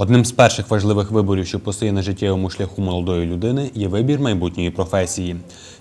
Одним з перших важливих виборів, що постає на життєвому шляху молодої людини, є вибір майбутньої професії.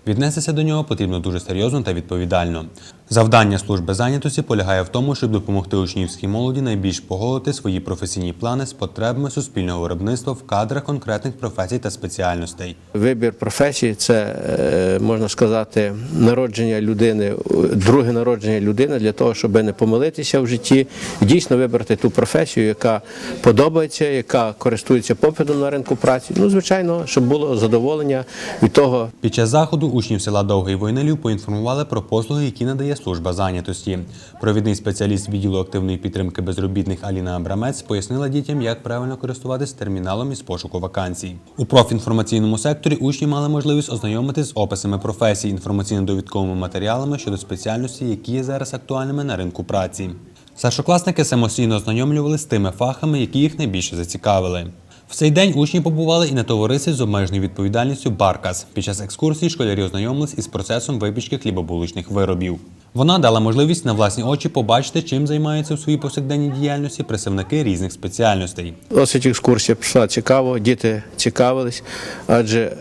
Віднестися до нього потрібно дуже серйозно та відповідально. Завдання служби зайнятості полягає в тому, щоб допомогти учнівській молоді найбільш поголити свої професійні плани з потребами суспільного виробництва в кадрах конкретних професій та спеціальностей. Вибір професії це е, можна сказати народження людини, друге народження людини для того, щоб не помилитися в житті, дійсно вибрати ту професію, яка подобається, яка користується попитом на ринку праці. Ну, звичайно, щоб було задоволення від того, Під час заходу учнів села Довгий Войнелів поінформували про послуги, які надає служба зайнятості. Провідний спеціаліст відділу активної підтримки безробітних Аліна Абрамець пояснила дітям, як правильно користуватись терміналом із пошуку вакансій. У профінформаційному секторі учні мали можливість ознайомитись з описами професій, інформаційно-довідковими матеріалами щодо спеціальності, які є зараз актуальними на ринку праці. Старшокласники самостійно ознайомлювалися з тими фахами, які їх найбільше зацікавили. В цей день учні побували і на товаристві з обмеженою відповідальністю Баркас. Під час екскурсії школярі ознайомились із процесом випічки хлібобулочних виробів. Вона дала можливість на власні очі побачити, чим займаються в своїй повсякденній діяльності представники різних спеціальностей. Досить екскурсія пройшла цікаво, діти цікавились, адже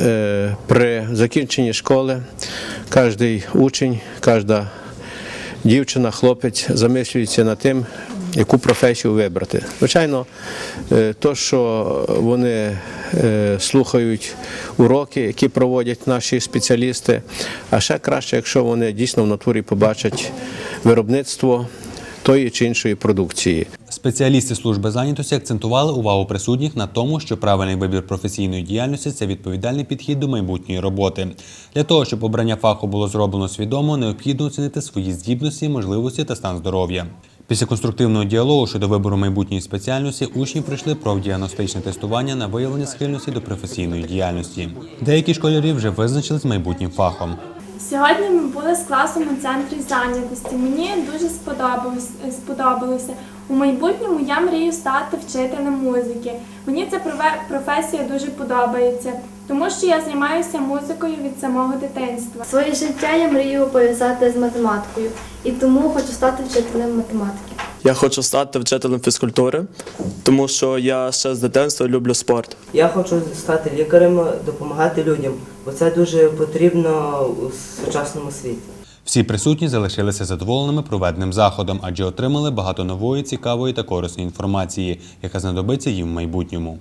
е, при закінченні школи кожен учень, кожна дівчина, хлопець замислюється над тим, яку професію вибрати. Звичайно, е, то, що вони е, слухають уроки, які проводять наші спеціалісти, а ще краще, якщо вони дійсно в натурі побачать виробництво тої чи іншої продукції. Спеціалісти служби зайнятості акцентували увагу присутніх на тому, що правильний вибір професійної діяльності це відповідальний підхід до майбутньої роботи. Для того, щоб обрання фаху було зроблено свідомо, необхідно оцінити свої здібності, можливості та стан здоров'я. Після конструктивного діалогу щодо вибору майбутньої спеціальності учні пройшли профдіагностичне тестування на виявлення схильності до професійної діяльності. Деякі школярі вже визначились майбутнім фахом. Сьогодні ми були з класом у центрі зайнятості. Мені дуже сподобалось, сподобалося. У майбутньому я мрію стати вчителем музики. Мені ця професія дуже подобається, тому що я займаюся музикою від самого дитинства. Своє життя я мрію пов'язати з математикою і тому хочу стати вчителем математики. Я хочу стати вчителем фізкультури, тому що я ще з дитинства люблю спорт. Я хочу стати лікарем, допомагати людям, бо це дуже потрібно у сучасному світі. Всі присутні залишилися задоволеними проведеним заходом, адже отримали багато нової, цікавої та корисної інформації, яка знадобиться їм в майбутньому.